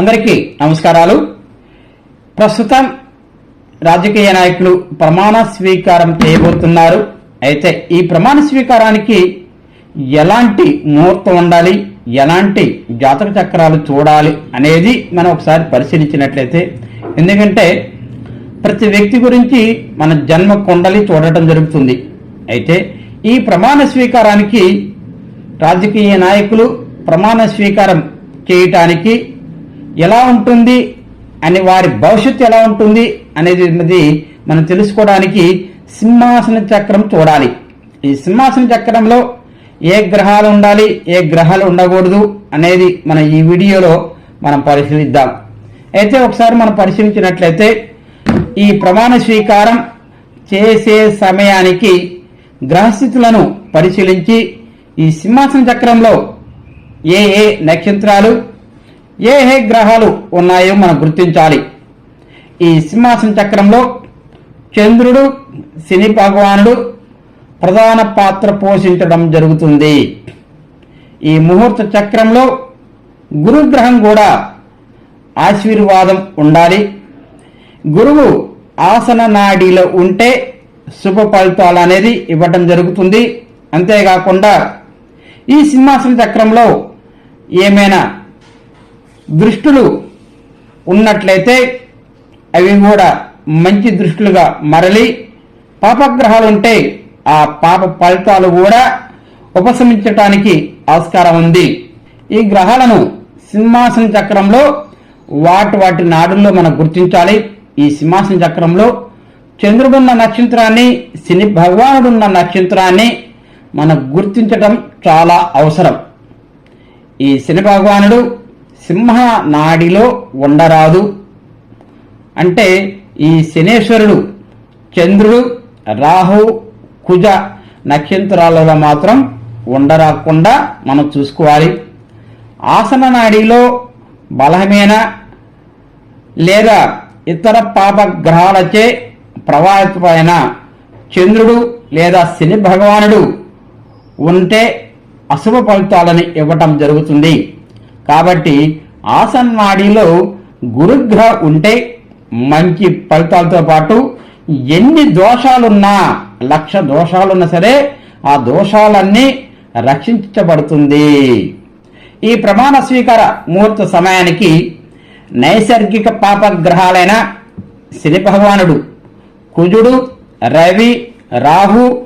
అందరికీ నమస్కారాలు. ప్రస్తుతం రాజకీయ నాయకులు ప్రమాణ స్వీకారం చేయబోతున్నారు. అయితే ఈ ప్రమాణ స్వీకారానికి ఎలాంటి ముహూర్తం ఉండాలి? ఎలాంటి జాతక చక్రాలు చూడాలి అనేది మనం ఒకసారి పరిశీలించినట్లయితే ఎందుకంటే ప్రతి వ్యక్తి గురించి మన జన్మ కుండలి చూడటం జరుగుతుంది. అయితే ఈ ప్రమాణ స్వీకారానికి రాజకీయ నాయకులు ప్రమాణ స్వీకారం చేయటానికి ఎలా ఉంటుంది అని వారి భవిష్యత్తు ఎలా ఉంటుంది అనేది మనం తెలుసుకోవడానికి సింహాసన చక్రం చూడాలి. ఈ సింహాసన చక్రంలో ఏ గ్రహాలు ఉండాలి ఏ గ్రహాలు ఉండకూడదు అనేది మన ఈ వీడియోలో మనం పరిశీలిద్దాం. అయితే ఒకసారి మనం పరిశీలించినట్లయితే ఈ ప్రమాణ స్వీకారం చేసే సమయానికి గ్రహస్థితులను పరిశీలించి ఈ సింహాసన చక్రంలో ఏ ఏ నక్షత్రాలు ఏ ఏ గ్రహాలు ఉన్నాయో మనం గుర్తించాలి. ఈ సింహాసన చక్రంలో చంద్రుడు శని భగవానుడు ప్రధాన పాత్ర పోషించడం జరుగుతుంది. ఈ ముహూర్త చక్రంలో గురుగ్రహం కూడా ఆశీర్వాదం ఉండాలి. గురువు ఆసన నాడిలో ఉంటే శుభ ఫలితాలు అనేది ఇవ్వటం జరుగుతుంది. అంతేకాకుండా ఈ సింహాసన చక్రంలో ఏమైనా దృష్టులు ఉన్నట్లయితే అవి కూడా మంచి దృష్టిలుగా మరలి పాపగ్రహాలు ఉంటే ఆ పాప ఫలితాలు కూడా ఉపశమించటానికి ఆస్కారం ఉంది. ఈ గ్రహాలను సింహాసన చక్రంలో వాటి వాటి నాడుల్లో మనం గుర్తించాలి. ఈ సింహాసన చక్రంలో చంద్రుడున్న నక్షత్రాన్ని శని భగవానుడున్న నక్షత్రాన్ని మనం గుర్తించటం చాలా అవసరం. ఈ శని భగవానుడు సింహ నాడిలో ఉండరాదు. అంటే ఈ శనేశ్వరుడు చంద్రుడు రాహు కుజ నక్షత్రాలలో మాత్రం ఉండరాకుండా మనం చూసుకోవాలి. ఆసన నాడిలో బలమైన లేదా ఇతర పాప గ్రహాలచే ప్రభావితమైన చంద్రుడు లేదా శని భగవానుడు ఉంటే అశుభ ఫలితాలను ఇవ్వటం జరుగుతుంది. కాబట్టి ఆసన్నాడిలో గురుగ్రహ ఉంటే మంచి ఫలితాలతో పాటు ఎన్ని దోషాలున్నా లక్ష దోషాలున్నా సరే ఆ దోషాలన్నీ రక్షించబడుతుంది. ఈ ప్రమాణ స్వీకార ముహూర్త సమయానికి నైసర్గిక పాపగ్రహాలైన శని భగవానుడు కుజుడు రవి రాహు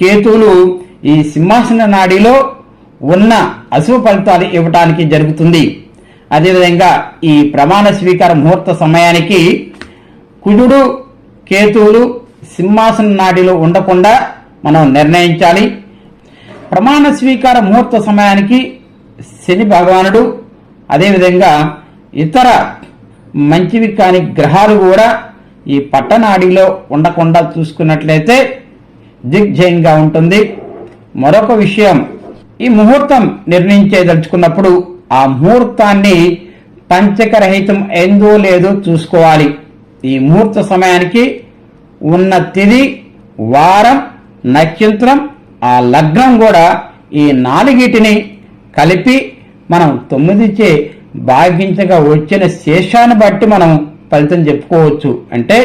కేతువులు ఈ సింహాసన నాడిలో ఉన్న అశుభ ఫలితాలు ఇవ్వటానికి జరుగుతుంది. అదేవిధంగా ఈ ప్రమాణ స్వీకార ముహూర్త సమయానికి కుజుడు కేతువులు సింహాసన నాడిలో ఉండకుండా మనం నిర్ణయించాలి. ప్రమాణ స్వీకార ముహూర్త సమయానికి శని భగవానుడు అదేవిధంగా ఇతర మంచివి కాని గ్రహాలు కూడా ఈ పట్టనాడిలో ఉండకుండా చూసుకున్నట్లయితే దిగ్జయంగా ఉంటుంది. మరొక విషయం ఈ ముహూర్తం నిర్ణయించేదలుచుకున్నప్పుడు ఆ ముహూర్తాన్ని పంచకరహితం ఏందో లేదో చూసుకోవాలి. ఈ ముహూర్త సమయానికి ఉన్న తిది వారం నక్షత్రం ఆ లగ్నం కూడా ఈ నాలుగిటిని కలిపి మనం తొమ్మిదిచే భాగించగా వచ్చిన శేషాన్ని బట్టి మనం ఫలితం చెప్పుకోవచ్చు. అంటే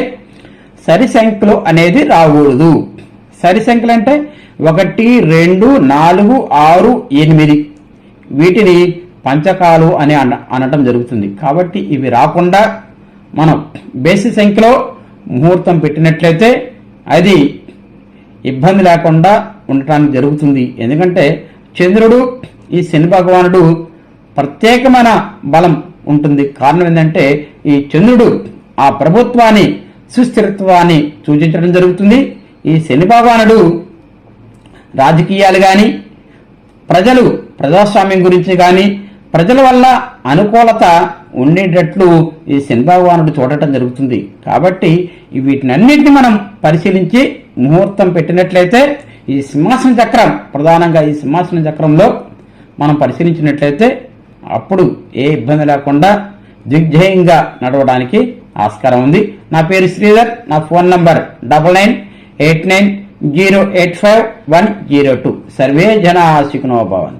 సరి సంఖ్యలు అనేది రాకూడదు. సరి సంఖ్యలు అంటే ఒకటి రెండు నాలుగు ఆరు ఎనిమిది. వీటిని పంచకాలు అని అన అనటం జరుగుతుంది. కాబట్టి ఇవి రాకుండా మనం బేసి సంఖ్యలో ముహూర్తం పెట్టినట్లయితే అది ఇబ్బంది లేకుండా ఉండటానికి జరుగుతుంది. ఎందుకంటే చంద్రుడు ఈ శని భగవానుడు ప్రత్యేకమైన బలం ఉంటుంది. కారణం ఏంటంటే ఈ చంద్రుడు ఆ ప్రభుత్వాన్ని సుస్థిరత్వాన్ని సూచించడం జరుగుతుంది. ఈ శని భగవానుడు రాజకీయాలు కానీ ప్రజలు ప్రజాస్వామ్యం గురించి కానీ ప్రజల వల్ల అనుకూలత ఉండేటట్లు ఈ శని చూడటం జరుగుతుంది. కాబట్టి వీటినన్నింటినీ మనం పరిశీలించి ముహూర్తం పెట్టినట్లయితే ఈ సింహాసన చక్రం ప్రధానంగా ఈ సింహాసన చక్రంలో మనం పరిశీలించినట్లయితే అప్పుడు ఏ ఇబ్బంది లేకుండా దిగ్జయంగా నడవడానికి ఆస్కారం ఉంది. నా పేరు శ్రీధర్ నా phone number double nine eight nine zero eight five one zero two. Survey జన ఆశికునోభవన్